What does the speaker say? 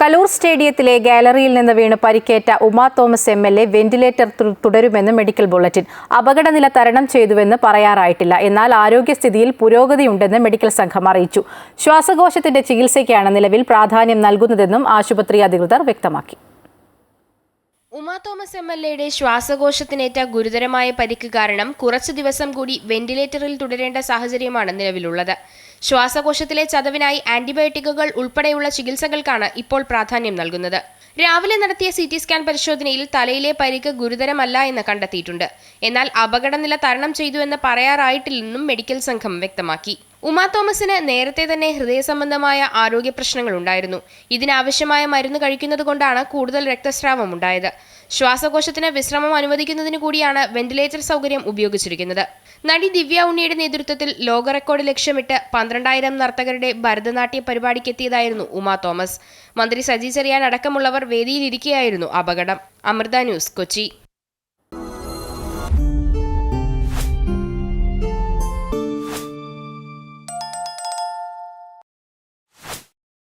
കലൂർ സ്റ്റേഡിയത്തിലെ ഗാലറിയിൽ നിന്ന് വീണ് പരിക്കേറ്റ Uma Thomas M L A ventilator തുടരുമെന്ന് മെഡിക്കൽ ബുള്ളറ്റിൻ. അപകടനില തരണം ചെയ്തുവെന്ന് പറയാറായിട്ടില്ല. എന്നാൽ ആരോഗ്യസ്ഥിതിയിൽ പുരോഗതിയുണ്ടെന്ന് മെഡിക്കൽ സംഘം അറിയിച്ചു. ശ്വാസകോശത്തിന്റെ ചികിത്സയ്ക്കാണ് നിലവിൽ പ്രാധാന്യം നൽകുന്നതെന്നും ആശുപത്രി അധികൃതർ വ്യക്തമാക്കി. ഉമാ തോമസ് എം എൽ എയുടെ ശ്വാസകോശത്തിനേറ്റ ഗുരുതരമായ പരിക്ക് കാരണം കുറച്ചു ദിവസം കൂടി വെന്റിലേറ്ററിൽ തുടരേണ്ട സാഹചര്യമാണ് നിലവിലുള്ളത്. ശ്വാസകോശത്തിലെ ചതവിനായി ആന്റിബയോട്ടിക്കുകൾ ഉൾപ്പെടെയുള്ള ചികിത്സകൾക്കാണ് ഇപ്പോൾ പ്രാധാന്യം നൽകുന്നത്. രാവിലെ നടത്തിയ സി ടി സ്കാൻ പരിശോധനയിൽ തലയിലെ പരിക്ക് ഗുരുതരമല്ല എന്ന് കണ്ടെത്തിയിട്ടുണ്ട്. എന്നാൽ അപകടനില തരണം ചെയ്തുവെന്ന് പറയാറായിട്ടില്ലെന്നും മെഡിക്കൽ സംഘം വ്യക്തമാക്കി. ഉമാ തോമസിന് നേരത്തെ തന്നെ ഹൃദയ സംബന്ധമായ ആരോഗ്യ പ്രശ്നങ്ങൾ ഉണ്ടായിരുന്നു. ഇതിനാവശ്യമായ മരുന്ന് കഴിക്കുന്നത് കൊണ്ടാണ് കൂടുതൽ രക്തസ്രാവം ഉണ്ടായത്. ശ്വാസകോശത്തിന് വിശ്രമം അനുവദിക്കുന്നതിന് കൂടിയാണ് വെന്റിലേറ്റർ സൗകര്യം ഉപയോഗിച്ചിരിക്കുന്നത്. നടി ദിവ്യ ഉണ്ണിയുടെ നേതൃത്വത്തിൽ ലോക റെക്കോർഡ് ലക്ഷ്യമിട്ട് പന്ത്രണ്ടായിരം നർത്തകരുടെ ഭരതനാട്യ പരിപാടിക്കെത്തിയതായിരുന്നു ഉമാ തോമസ്. മന്ത്രി സജി ചെറിയാൻ അടക്കമുള്ളവർ വേദിയിലിരിക്കെയായിരുന്നു അപകടം. അമൃത ന്യൂസ് കൊച്ചി.